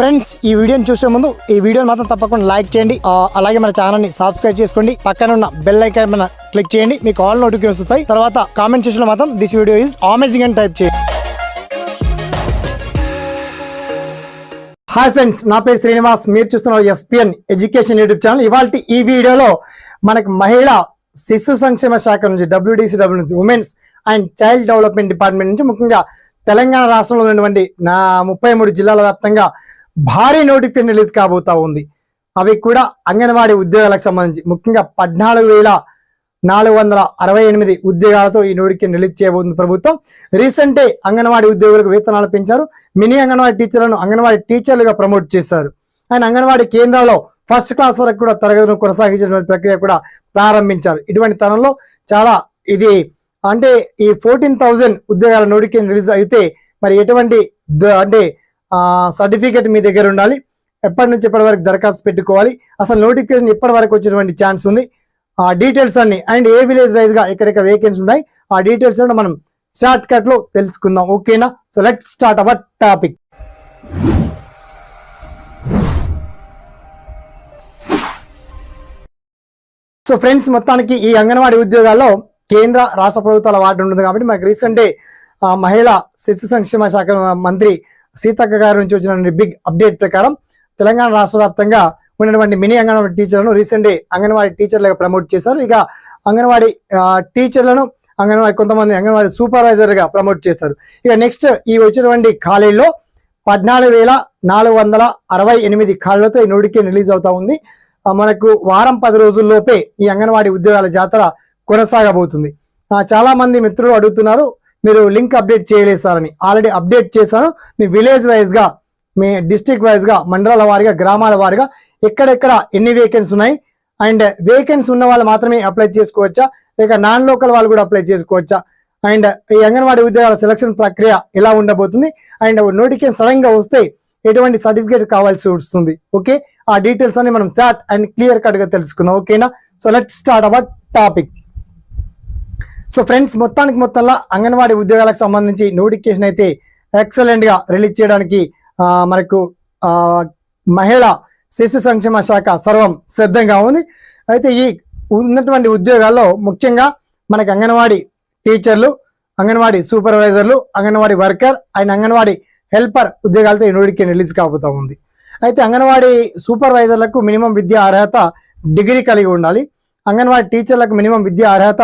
Friends ఈ వీడియోని చూసే ముందు ఈ వీడియోని మాత్రం తప్పకుండా లైక్ చేయండి. అలాగే మన ఛానల్ని సబ్స్క్రైబ్ చేసుకోండి. పక్కన ఉన్న బెల్ ఐకాన్ మన క్లిక్ చేయండి. మీకు ఆల్ నోటిఫికేషన్ వస్తాయి. తర్వాత కామెంట్ చేసిన మాత్రం దిస్ వీడియో ఈజ్ అమేజింగ్ అని టైప్ చేయండి. హాయ్ ఫ్రెండ్స్ నా పేరు శ్రీనివాస్. మీరు చూస్తున్నారు ఎస్పిఎన్ ఎడ్యుకేషన్ యూట్యూబ్ ఛానల్ ఇవాళ ఈ వీడియోలో మనకు మహిళా శిశు సంక్షేమ శాఖ నుంచి WDC WC women's and child development department నుంచి ముఖ్యంగా తెలంగాణ రాష్ట్రంలో ఉన్నటువంటి నా ముప్పై మూడు జిల్లాల వ్యాప్తంగా భారీ నోటిఫికేషన్ రిలీజ్ కాబోతా ఉంది. అవి కూడా అంగన్వాడీ ఉద్యోగాలకు సంబంధించి ముఖ్యంగా పద్నాలుగు వేల నాలుగు వందల అరవై ఎనిమిది ఉద్యోగాలతో ఈ నోటిఫికేషన్ రిలీజ్ చేయబోతుంది ప్రభుత్వం. రీసెంటే అంగన్వాడీ ఉద్యోగులకు వేతనాలు పెంచారు. మినీ అంగన్వాడీ టీచర్లను అంగన్వాడీ టీచర్లుగా ప్రమోట్ చేశారు. అండ్ అంగన్వాడీ కేంద్రాల్లో ఫస్ట్ క్లాస్ వరకు కూడా తరగతులను కొనసాగించడం ప్రక్రియ కూడా ప్రారంభించారు. ఇటువంటి తరంలో చాలా ఇది అంటే ఈ ఫోర్టీన్ థౌజండ్ ఉద్యోగాల నోటిఫికేషన్ రిలీజ్ అయితే మరి ఎటువంటి అంటే సర్టిఫికేట్ మీ దగ్గర ఉండాలి. ఎప్పటి నుంచి ఎప్పటి వరకు దరఖాస్తు పెట్టుకోవాలి. అసలు నోటిఫికేషన్ ఎప్పటి వరకు వచ్చినటువంటి ఛాన్స్ ఉంది. ఆ డీటెయిల్స్ అన్ని అండ్ ఏ విలేజ్ వైజ్గా ఎక్కడెక్కడ వేకెన్సీ ఉన్నాయి ఆ డీటెయిల్స్ అన్ని మనం షార్ట్ కట్లో తెలుసుకుందాం. ఓకేనా so let start our topic so friends మొత్తానికి ఈ అంగన్వాడీ ఉద్యోగాల్లో కేంద్ర రాష్ట్ర ప్రభుత్వాల వాటి ఉంటుంది కాబట్టి మాకు రీసెంటే మహిళా శిశు సంక్షేమ శాఖ మంత్రి సీతక్క గారి నుంచి వచ్చిన బిగ్ అప్డేట్ ప్రకారం తెలంగాణ రాష్ట్ర వ్యాప్తంగా ఉన్నటువంటి మినీ అంగన్వాడీ టీచర్లను రీసెంటే అంగన్వాడీ టీచర్లుగా ప్రమోట్ చేశారు. ఇక అంగన్వాడీ టీచర్లను అంగన్వాడీ కొంతమంది అంగన్వాడీ సూపర్వైజర్గా ప్రమోట్ చేశారు. ఇక నెక్స్ట్ ఈ వచ్చినటువంటి ఖాళీల్లో పద్నాలుగు వేల నాలుగు వందల అరవై ఎనిమిది ఖాళీలతో ఈ నోటిఫికేషన్ రిలీజ్ అవుతా ఉంది. మనకు వారం పది రోజుల్లోపే ఈ అంగన్వాడీ ఉద్యోగాల జాతర కొనసాగబోతుంది. చాలా మంది మిత్రులు అడుగుతున్నారు మీరు లింక్ అప్డేట్ చేయలేదు సార్ అని. ఆల్రెడీ అప్డేట్ చేశాను. మీ విలేజ్ వైజ్గా మీ డిస్టిక్ వైజ్గా మండలాల వారిగా గ్రామాల వారిగా ఎక్కడెక్కడ ఎన్ని వేకెన్స్ ఉన్నాయి? అండ్ వేకెన్స్ ఉన్న వాళ్ళు మాత్రమే అప్లై చేసుకోవచ్చా? లేక నాన్ లోకల్ వాళ్ళు కూడా అప్లై చేసుకోవచ్చా? అండ్ ఈ అంగన్వాడీ ఉద్యోగాల సెలక్షన్ ప్రక్రియ ఎలా ఉండబోతుంది? అండ్ నోటిఫికేషన్ సడన్గా వస్తే ఎటువంటి సర్టిఫికేట్ కావాల్సి వస్తుంది? ఓకే ఆ డీటెయిల్స్ అన్ని మనం చాట్ అండ్ క్లియర్ కట్గా తెలుసుకుందాం. ఓకేనా so let start our topic so friends మొత్తానికి మొత్తంలో అంగన్వాడీ ఉద్యోగాలకు సంబంధించి నోటిఫికేషన్ అయితే ఎక్సలెంట్గా రిలీజ్ చేయడానికి మనకు మహిళ మహిళా శిశు సంక్షేమ శాఖ సర్వం సిద్ధంగా ఉంది. అయితే ఈ ఉన్నటువంటి ఉద్యోగాల్లో ముఖ్యంగా మనకి అంగన్వాడీ టీచర్లు anganwadi సూపర్వైజర్లు anganwadi worker and anganwadi helper ఉద్యోగాలతో ఈ నోటిఫికేషన్ రిలీజ్ కాబోతా ఉంది. అయితే అంగన్వాడీ సూపర్వైజర్లకు మినిమం విద్యా అర్హత డిగ్రీ కలిగి ఉండాలి. అంగన్వాడీ టీచర్లకు మినిమం విద్యా అర్హత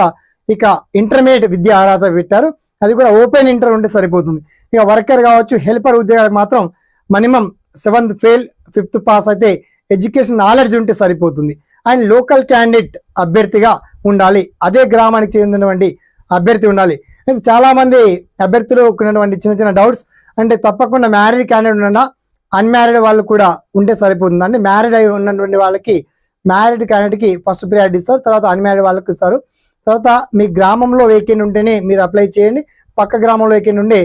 ఇక ఇంటర్మీడియట్ విద్య అర్హత పెట్టారు. అది కూడా ఓపెన్ ఇంటర్ ఉంటే సరిపోతుంది. ఇక వర్కర్ కావచ్చు హెల్పర్ ఉద్యోగాలు మాత్రం minimum seventh fail fifth pass అయితే ఎడ్యుకేషన్ నాలెడ్జ్ ఉంటే సరిపోతుంది. అండ్ లోకల్ క్యాండిడేట్ అభ్యర్థిగా ఉండాలి. అదే గ్రామానికి చెందినటువంటి అభ్యర్థి ఉండాలి. అయితే చాలామంది అభ్యర్థులు ఉన్నటువంటి చిన్న చిన్న డౌట్స్. అంటే తప్పకుండా మ్యారీడ్ క్యాండిడేట్ ఉన్నా అన్మ్యారీడ్ వాళ్ళు కూడా ఉంటే సరిపోతుంది. అంటే మ్యారీడ్ అయి ఉన్నటువంటి వాళ్ళకి మ్యారీడ్ క్యాండిడేట్కి ఫస్ట్ ప్రియారిటీ ఇస్తారు. తర్వాత అన్మ్యారీడ్ వాళ్ళకి ఇస్తారు. తర్వాత మీ గ్రామంలో వేకెంట్ ఉంటేనే మీరు అప్లై చేయండి. పక్క గ్రామంలో వేకెంట్ ఉండే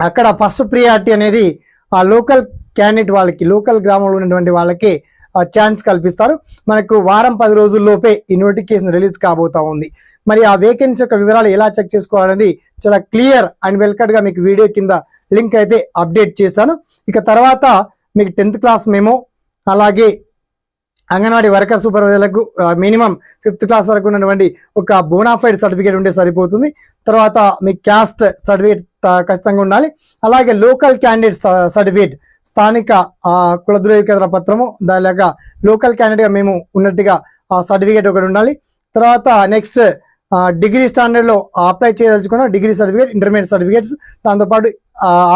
అక్కడ ఫస్ట్ ప్రియారిటీ అనేది ఆ లోకల్ క్యాండిడేట్ వాళ్ళకి లోకల్ గ్రామంలో ఉన్నటువంటి వాళ్ళకి ఛాన్స్ కల్పిస్తారు. మనకు వారం పది రోజుల్లోపే ఈ నోటిఫికేషన్ రిలీజ్ కాబోతా ఉంది. మరి ఆ వేకెన్సీ యొక్క వివరాలు ఎలా చెక్ చేసుకోవాలనేది చాలా క్లియర్ అండ్ వెల్కట్గా మీకు వీడియో కింద లింక్ అయితే అప్డేట్ చేశాను. ఇక తర్వాత మీకు టెన్త్ క్లాస్ మేము అలాగే అంగన్వాడీ వర్కర్ సూపర్వైజర్లకు మినిమం ఫిఫ్త్ క్లాస్ వరకు ఉన్నటువంటి ఒక బోనాఫైడ్ సర్టిఫికేట్ ఉంటే సరిపోతుంది. తర్వాత మీ క్యాస్ట్ సర్టిఫికేట్ ఖచ్చితంగా ఉండాలి. అలాగే లోకల్ క్యాండిడేట్ సర్టిఫికేట్ స్థానిక ఆ, కుల ధృవీకరణ పత్రము దాని లేక లోకల్ క్యాండిడేట్గా మేము ఉన్నట్టుగా ఆ సర్టిఫికేట్ ఒకటి ఉండాలి. తర్వాత నెక్స్ట్ డిగ్రీ స్టాండర్డ్లో అప్లై చేయదలుచుకున్న డిగ్రీ సర్టిఫికేట్ ఇంటర్మీడియట్ సర్టిఫికేట్స్ దాంతోపాటు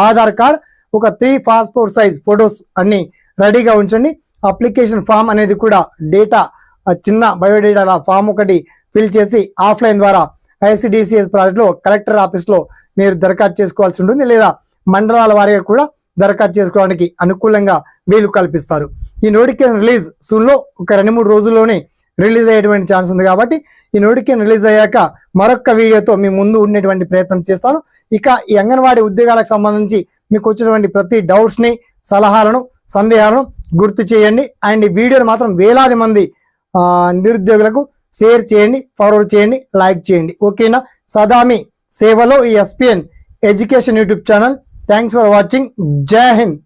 ఆధార్ కార్డ్ ఒక త్రీ పాస్పోర్ట్ సైజ్ ఫొటోస్ అన్నీ రెడీగా ఉంచండి. అప్లికేషన్ ఫామ్ అనేది కూడా డేటా చిన్న బయోడేటాల ఫామ్ ఒకటి ఫిల్ చేసి ఆఫ్లైన్ ద్వారా ఐసిడిసిఎస్ ప్రాజెక్ట్లో కలెక్టర్ ఆఫీస్లో మీరు దరఖాస్తు చేసుకోవాల్సి ఉంటుంది లేదా మండలాల వారీగా కూడా దరఖాస్తు చేసుకోవడానికి అనుకూలంగా వీలు కల్పిస్తారు. ఈ నోటిఫికేషన్ రిలీజ్ సూన్లో ఒక రెండు మూడు రోజుల్లోనే రిలీజ్ అయ్యేటువంటి ఛాన్స్ ఉంది కాబట్టి ఈ నోటిఫికేషన్ రిలీజ్ అయ్యాక మరొక వీడియోతో మీ ముందు ఉండేటువంటి ప్రయత్నం చేస్తాను. ఇక ఈ అంగన్వాడీ ఉద్యోగాలకు సంబంధించి మీకు వచ్చినటువంటి ప్రతి డౌట్స్ని సలహాలను సందేహాలను గుర్తు చేయండి. అండ్ ఈ వీడియోని మాత్రం వేలాది మంది నిరుద్యోగులకు షేర్ చేయండి ఫార్వర్డ్ చేయండి లైక్ చేయండి. ఓకేనా? సదామి సేవలో ఈ SPN education YouTube channel. Thanks for watching. జై హింద్.